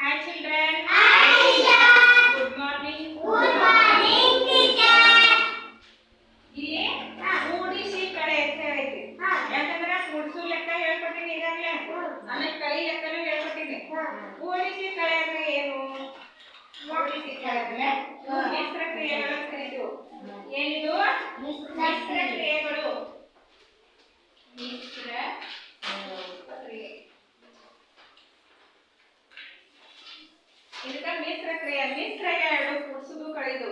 Hi children. Hi teacher. Good morning. Good morning teacher. ಇಲ್ಲಿ ಕೂಡಿಸಿ ಕಡೆ ಎತ್ತ ಐತಿ. ಯಾಕಂದ್ರೆ ಕೂಡಿಸು ಲೆಕ್ಕ ಹೇಳ್ಕೊಟ್ಟಿನಿ ಈಗಾಗಲೇ. ಆಮೇಲೆ ಕೈ ಲೆಕ್ಕನೂ ಹೇಳ್ಕೊಟ್ಟಿನಿ. ಕೂಡಿಸಿ ಕಳೆ ಅಂದ್ರೆ ಏನು? ಕೂಡಿಸಿ ಕಳೆ ಅಂದ್ರೆ ಮಿಶ್ರ ಕ್ರಿಯೆಗಳು ಕರೀತು ಏನಿದು? ಮಿಶ್ರ ಕ್ರಿಯೆಗಳು ಮಿಶ್ರ ನೀಟ್ರಾಗಿ ಎರಡು ಕುಡ್ಸುದು ಕಳಿದು.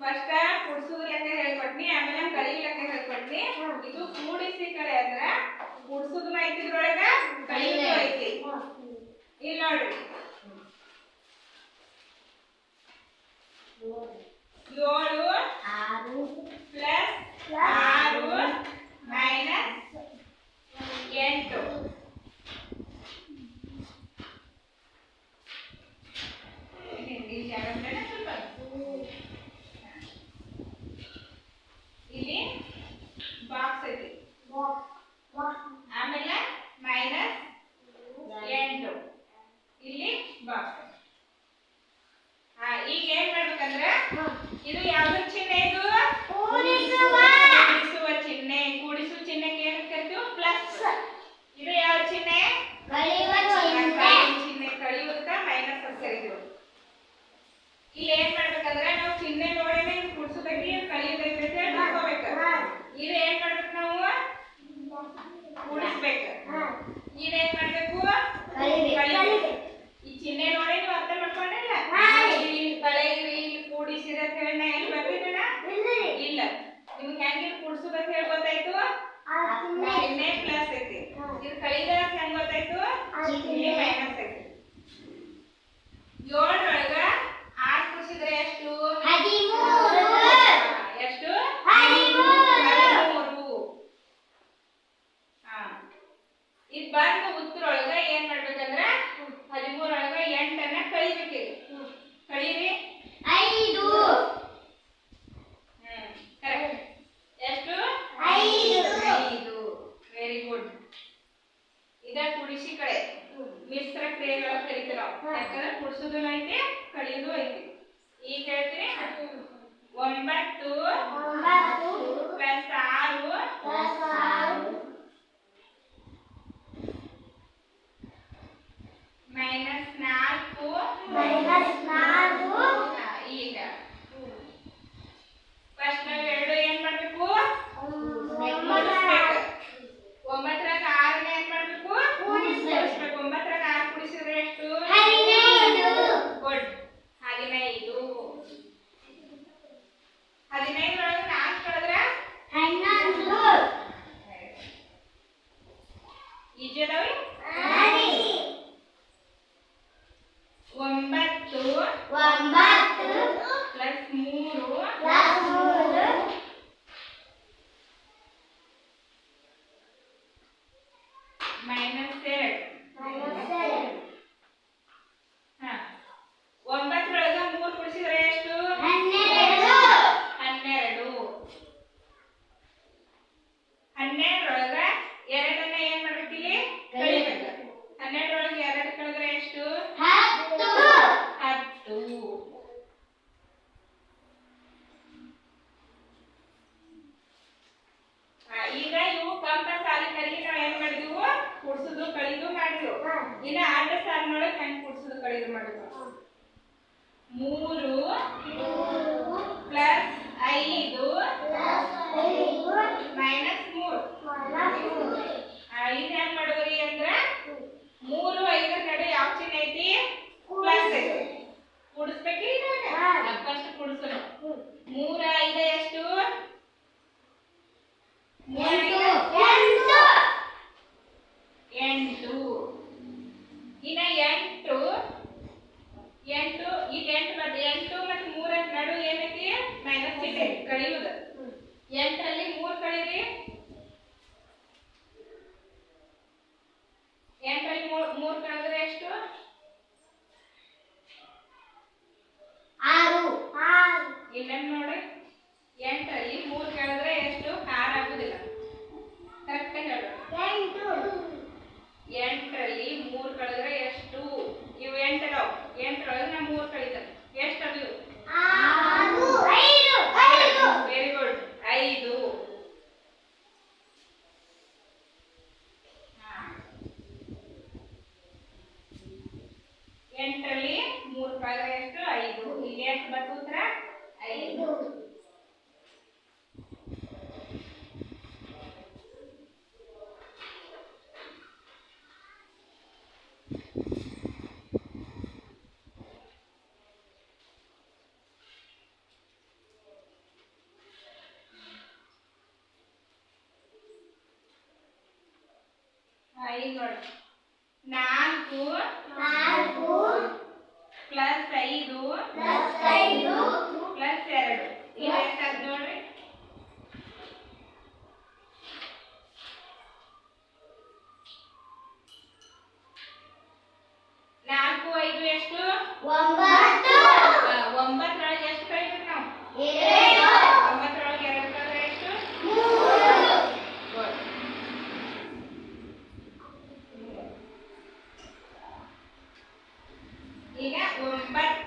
ಫಸ್ಟ್ ಕುಡ್ಸುದು ಲೆಕ್ಕ ಹೇಳ್ಕೊಟ್ನಿ ಆಮೇಲೆ ಕಳಿ ಲೆಕ್ಕ ಹೇಳ್ಕೊಟ್ನಿ. ಇದು ಕೂಡಿ ಉತ್ತರೊಳಗ ಏನ್ ಮಾಡ್ಬೇಕಂದ್ರ ಹದಿಮೂರೊಳಗ ಎಂಟನ್ನ ಕಳಿಬೇಕಿರಿ ಕಳೀರಿ. ಐದು. ಎಷ್ಟು? ಐದು. ವೆರಿ ಗುಡ್ ಇದ ಕುಡಿಸಿ ಕಳೆ. ಮಿಶ್ರ ಕ್ರಿಯೆಗಳ ಕರಿತೀರ ಯಾಕಂದ್ರೆ ಕುಡಿಸೋದು ಐತಿ ಕಳಿಯೋದು ಐತಿ. ಈಗ ಹೇಳ್ತೀರಿ ಒಂಬತ್ತು ಪ್ಲಸ್ ಆರು ಸಾಲಿನೊಳಗೆ ಹೆಂಗ್ ಕೂಡ್ಸೋದು ಕಡೆ ಇದು ಮಾಡೋದು ಮೂರು ಪ್ಲಸ್ ಐದು ಮೈನಸ್ ಮೂರು. ಐಗಳು ನಾಲ್ಕು. ನಾಲ್ಕು. ಪ್ಲಸ್ ಐದು. ಪ್ಲಸ್ ಐದು. ಪ್ಲಸ್ ಎರಡು. ಇವೆಷ್ಟಾಗ ನೋಡ್ರಿ? ನಾಲ್ಕು ಐದು ಎಷ್ಟು? ಒಂಬತ್ತು. 你看，我们班